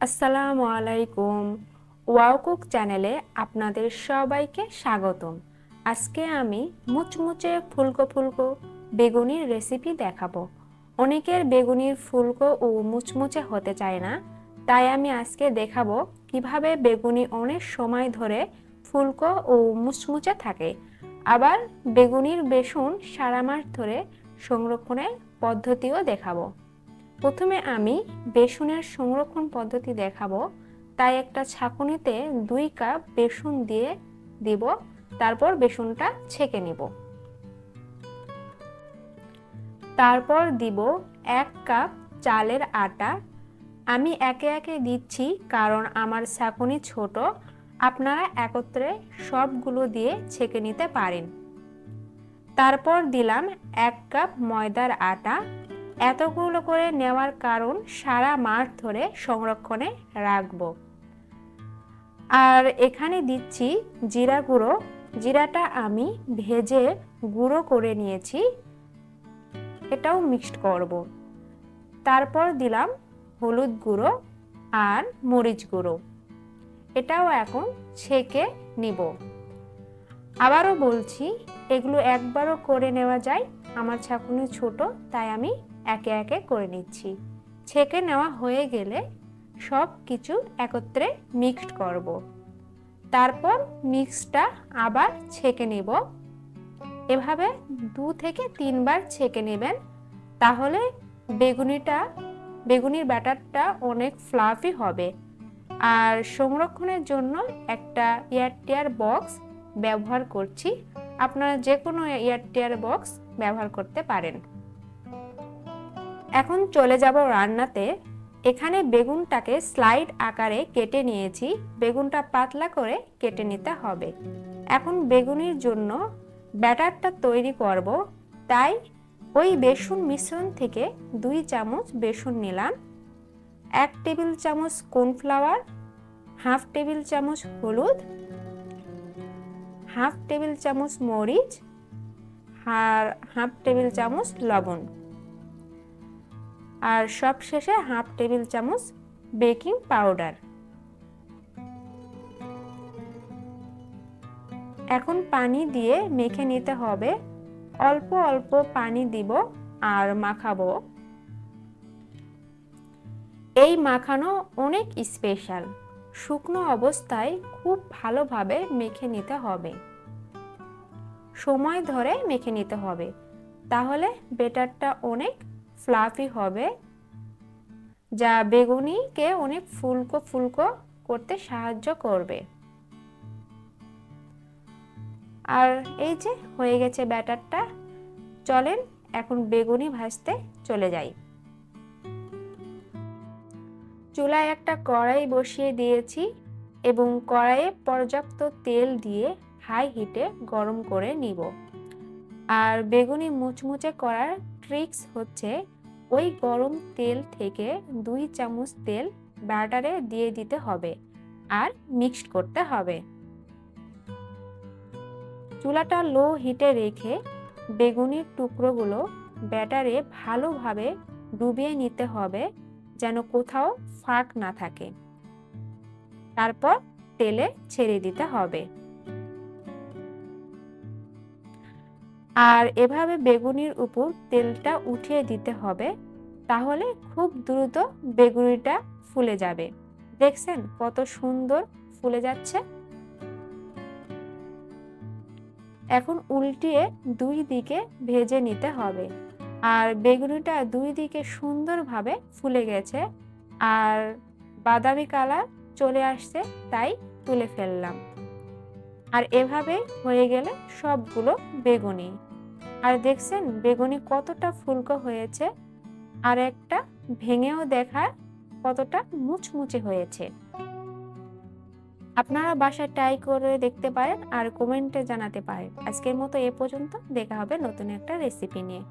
আসসালামু আলাইকুম। Wow cook চ্যানেলে আপনাদের সবাইকে স্বাগতম। আজকে আমি মুচমুচে ফুলকো ফুলকো বেগুনির রেসিপি দেখাবো। অনেকের বেগুনির ফুলকো ও মুচমুচে হতে চায় না, তাই আমি আজকে দেখাবো কীভাবে বেগুনি অনেক সময় ধরে ফুলকো ও মুচমুচে থাকে। আবার বেগুনির বেসন সারা মাস ধরে সংরক্ষণের পদ্ধতিও দেখাবো। প্রথমে আমি বেসনের সংরক্ষণ পদ্ধতি দেখাবো। তাই একটা ছাঁকুনিতে দুই কাপ বেসন দিয়ে দিব, তারপর বেসনটা ছেঁকে নিব। তারপর দিব এক কাপ চালের আটা। আমি একে একে দিচ্ছি কারণ আমার ছাঁকুনি ছোট। আপনারা একত্রে সবগুলো দিয়ে ছেঁকে নিতে পারেন। তারপর দিলাম এক কাপ ময়দার আটা। এতগুলো করে নেওয়ার কারণ সারা মাস ধরে সংরক্ষণে রাখব। আর এখানে দিচ্ছি জিরা গুঁড়ো। জিরাটা আমি ভেজে গুঁড়ো করে নিয়েছি। এটাও মিক্সড করব। তারপর দিলাম হলুদ গুঁড়ো আর মরিচ গুঁড়ো। এটাও এখন ছেঁকে নিব। আবারও বলছি, এগুলো একবারও করে নেওয়া যায়। আমার ছাকুনি ছোট, তাই আমি একে একে করে নিচ্ছি। ছেঁকে নেওয়া হয়ে গেলে সব কিছু একত্রে মিক্সড করব। তারপর মিক্সটা আবার ছেঁকে নেব। এভাবে দু থেকে তিনবার ছেঁকে নেবেন। তাহলে বেগুনিটা, বেগুনির ব্যাটারটা অনেক ফ্লাফি হবে। আর সংরক্ষণের জন্য একটা এয়ারটিয়ার বক্স ব্যবহার করছি। আপনারা যে কোনো এয়ারটিয়ার বক্স ব্যবহার করতে পারেন। এখন চলে যাব রান্নাতে। এখানে বেগুনটাকে স্লাইড আকারে কেটে নিয়েছি। বেগুনটা পাতলা করে কেটে নিতে হবে। এখন বেগুনের জন্য ব্যাটারটা তৈরি করব। তাই ওই বেসন মিশ্রণ থেকে দুই চামচ বেসন নিলাম। এক টেবিল চামচ কর্নফ্লাওয়ার, হাফ টেবিল চামচ হলুদ, হাফ টেবিল চামচ মরিচ, আর হাফ টেবিল চামচ লবণ। আর সব শেষে হাফ টেবিল চামচ বেকিং পাউডার। এখন পানি দিয়ে মেখে নিতে হবে। অল্প অল্প পানি দিব আর মাখাবো। এই মাখানো অনেক স্পেশাল। শুকনো অবস্থায় খুব ভালোভাবে মেখে নিতে হবে। সময় ধরে মেখে নিতে হবে। তাহলে বেটারটা অনেক ফ্লাফি হবে, যা বেগুনিকে অনেক ফুলকো ফুলকো করতে সাহায্য করবে। আর এই যে হয়ে গেছে ব্যাটারটা, চলেন এখন বেগুনি ভাজতে চলে যাই। চুলায় একটা কড়াই বসিয়ে দিয়েছি এবং কড়াইয়ে পর্যাপ্ত তেল দিয়ে হাই হিটে গরম করে নিব। আর বেগুনি মুচমুচে করার ট্রিক্স হচ্ছে ওই গরম তেল থেকে দুই চামচ তেল ব্যাটারে দিয়ে দিতে হবে আর মিক্সড করতে হবে। চুলাটা লো হিটে রেখে বেগুনির টুকরোগুলো ব্যাটারে ভালোভাবে ডুবিয়ে নিতে হবে যেন কোথাও ফাঁক না থাকে। তারপর তেলে ছেড়ে দিতে হবে। আর এভাবে বেগুনির উপর তেলটা উঠিয়ে দিতে হবে, তাহলে খুব দ্রুত বেগুনিটা ফুলে যাবে। দেখছেন কত সুন্দর ফুলে যাচ্ছে? এখন উল্টিয়ে দুই দিকে ভেজে নিতে হবে। আর বেগুনিটা দুই দিকে সুন্দরভাবে ফুলে গেছে, আর বাদামি কালার চলে আসছে, তাই তুলে ফেললাম। আর এভাবে হয়ে গেলে সবগুলো বেগুনি। আর দেখছেন বেগুনি কতটা ফুলকো হয়েছে? আর একটা ভেঙেও দেখার কতটা মুচমুচে হয়েছে। আপনারা বাসায় ট্রাই করে দেখতে পারেন আর কমেন্টে জানাতে পারেন। আজকের মতো এ পর্যন্ত। দেখা হবে নতুন একটা রেসিপি নিয়ে।